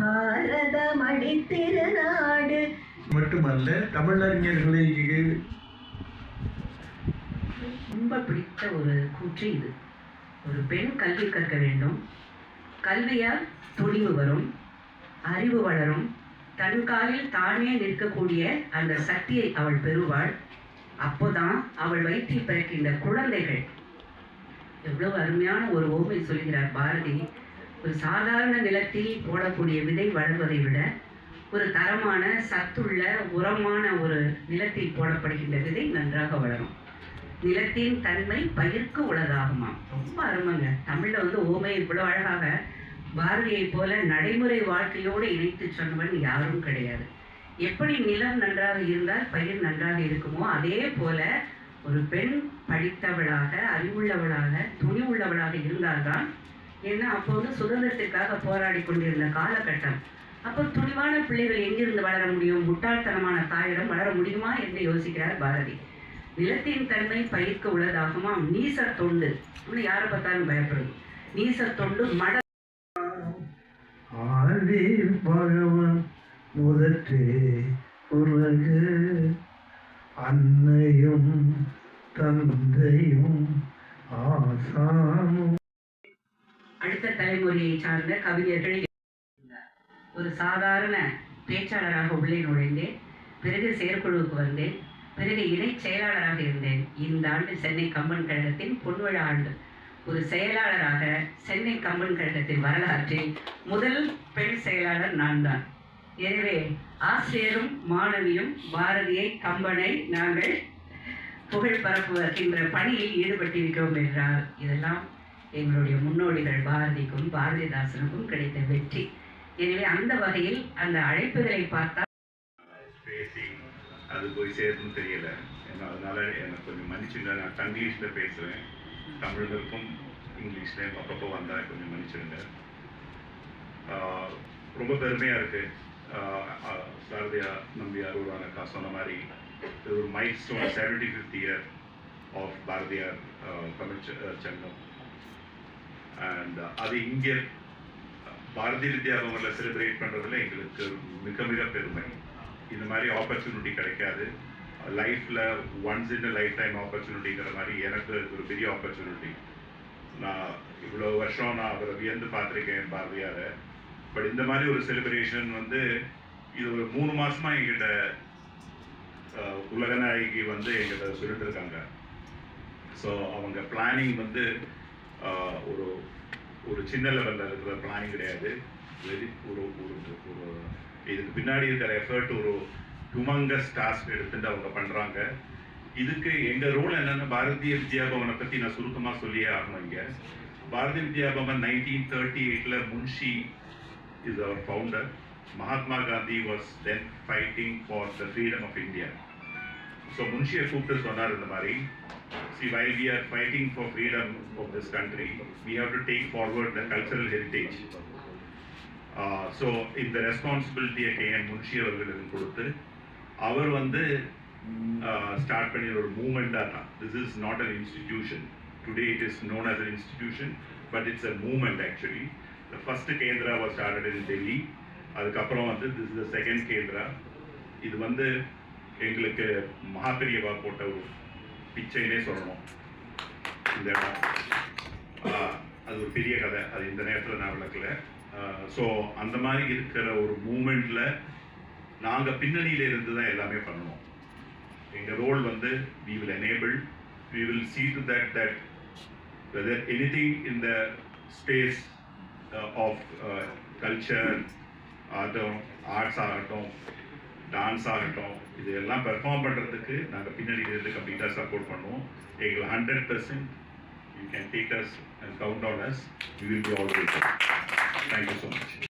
பாரதம் அடித்திருநாடு. மட்டுமல்ல தமிழறிஞர்களை ரொம்ப பிடித்த ஒரு கூற்று இது. ஒரு பெண் கல்வி கற்க வேண்டும். கல்வியால் துணிவு வரும் அறிவு வளரும். தன் காலில் தானே நிற்கக்கூடிய அந்த சக்தியை அவள் பெறுவாள். அப்போதான் அவள் வயிற்றில் பிறக்கின்ற குழந்தைகள். எவ்வளவு அருமையான ஒரு ஓமை சொல்கிறார் பாரதி. ஒரு சாதாரண நிலத்தில் போடக்கூடிய விதை வளர்வதை விட ஒரு தரமான சத்துள்ள உரமான ஒரு நிலத்தில் போடப்படுகின்ற விதை நன்றாக வளரும். நிலத்தின் தன்மை பயிர்க்கு உளதாகுமாம் ரொம்ப அருமைங்க. தமிழில் வந்து ஓமை இவ்வளவு அழகாக பாரதியை போல நடைமுறை வாழ்க்கையோடு இணைத்து சொன்னவன் யாரும் கிடையாது. எப்படி நிலம் நன்றாக இருந்தால் பயிர் நன்றாக இருக்குமோ அதே போல ஒரு பெண் படித்தவளாக அறிவுள்ளவளாக துணி உள்ளவளாக இருந்தால்தான் ஏன்னா அப்போது சுதந்திரத்திற்காக போராடி கொண்டிருந்த காலகட்டம். அப்போ துணிவான பிள்ளைகள் எங்கிருந்து வளர முடியும்? முட்டாள்தனமான தாயிடம் வளர முடியுமா என்று யோசிக்கிறார் பாரதி. நிலத்தின் தன்மை பயிர்க்க உள்ளதாகுமா? நீசர் தொண்டு. அப்படின்னு யாரை பார்த்தாலும் பயப்படும். நீசர் தொண்டு மட ஆதி பகவன் முதற்றே உலகு. அன்னையும் தந்தையும் ஆசாமும் அடுத்த தலைமுறையை சார்ந்த கவிஞர்கள் ஒரு சாதாரண பேச்சாளராக உள்ளே நுழைந்தேன். பிறகு செயற்குழுவுக்கு வந்தேன். பிறகு இணை செயலாளராக இருந்தேன். இந்த ஆண்டு சென்னை கம்பன் கழகத்தின் பொன்விழா ஆண்டு. ஒரு செயலாளராக சென்னை கம்பன் கழகத்தின் வரலாற்றில் முதல் பெண் செயலாளர் நான் தான். எனவே ஆசிரியரும் மாணவியும் பாரதியை கம்பனை நாங்கள் புகழ் பரப்புகின்ற பணியில் ஈடுபட்டிருக்கிறோம் என்றால் இதெல்லாம் எங்களுடைய முன்னோடிகள் பாரதிக்கும் பாரதிதாசனுக்கும் கிடைத்த வெற்றி. எனவே அந்த வகையில் அந்த அழைப்புகளை பார்த்தா அது போய் சேரும் தெரியல. அதனால எனக்கு கொஞ்சம் மன்னிச்சுங்க நான் தங்கிலீஷில் பேசுவேன் தமிழர்களுக்கும் இங்கிலீஷ்லேயும் அப்பப்போ வந்தால் கொஞ்சம் மன்னிச்சிருங்க ஆஹ் ரொம்ப பெருமையாக இருக்குது சாரதியா நம்பியார் ஒரு அக்கா சொன்ன மாதிரி இது ஒரு milestone seventy fifth year of Bharathiyar ah Tamil Sangam. And uh, அது இங்கே பாரதிய வித்யா பவனில் செலிப்ரேட் பண்ணுறதுல எங்களுக்கு மிக மிக பெருமை. இந்த மாதிரி ஆப்பர்ச்சுனிட்டி கிடைக்காது. லைஃப்பில் ஒன்ஸ் இன் லைஃப் டைம் ஆப்பர்ச்சுனிட்டிங்கிற மாதிரி எனக்கு ஒரு பெரிய ஆப்பர்ச்சுனிட்டி நான் இவ்வளோ வருஷம் நான் அவரை வியந்து பார்த்துருக்கேன் பாரதியாரை பட் இந்த மாதிரி ஒரு செலிப்ரேஷன் வந்து இது ஒரு மூணு மாதமாக எங்கிட்ட உலகநாயகி வந்து எங்கிட்ட சொல்லிட்டு இருக்காங்க. ஸோ அவங்க பிளானிங் வந்து ஒரு ஒரு சின்ன லெவலில் இருக்கிற பிளானிங் கிடையாது. வெரி ஒரு ஒரு ஒரு இதுக்கு பின்னாடி இருக்கிற எஃபர்ட் ஒரு டுமங்கஸ் டாஸ்க் எடுத்துட்டு அவங்க பண்ணுறாங்க இதுக்கு எங்கள் ரோல் என்னென்னா பாரதிய வித்யா பவனை பற்றி நான் சுருக்கமாக சொல்லியே ஆகணும் இங்கே. பாரதிய வித்யா பவன் நைன்டீன் தேர்ட்டி எயிட்டில் Munshi is our founder Mahatma Gandhi was then fighting for the freedom of India so முன்ஷியை கூப்பிட்டு சொன்னார் இந்த மாதிரி see while we are fighting for freedom of this country we have to take forward the cultural heritage uh, so இந்த ரெஸ்பான்சிபிலிட்டியை K N Munshi அவர்களுக்கு கொடுத்து அவர் வந்து start பண்ணி ஒரு மூமெண்ட்டாக தான் this is not an institution today it is known as an institution but it's a moment actually the first kendra was started in Delhi அதுக்கப்புறம் வந்து this is the second kendra இது வந்து எங்களுக்கு மகாபெரியவா போட்ட ஒரு பிச்சைனே சொல்லணும். இந்த இடம் அது ஒரு பெரிய கதை. அது இந்த நேரத்தில் நான் விளக்கல. ஸோ அந்த மாதிரி இருக்கிற ஒரு மூமெண்ட்டில் நாங்கள் பின்னணியில் இருந்து தான் எல்லாமே பண்ணுவோம். எங்கள் ரோல் வந்து we will enable we will see to that that whether any thing in the space of culture ஆகட்டும் ஆர்ட்ஸ் ஆகட்டும் டான்ஸ் ஆகட்டும் இது எல்லாம் பெர்ஃபார்ம் பண்ணுறதுக்கு நாங்கள் பின்னாடி இருந்து கம்ப்ளீட்டாக சப்போர்ட் பண்ணுவோம். எங்களுக்கு hundred percent you can take us and count on us you will be always thank you so much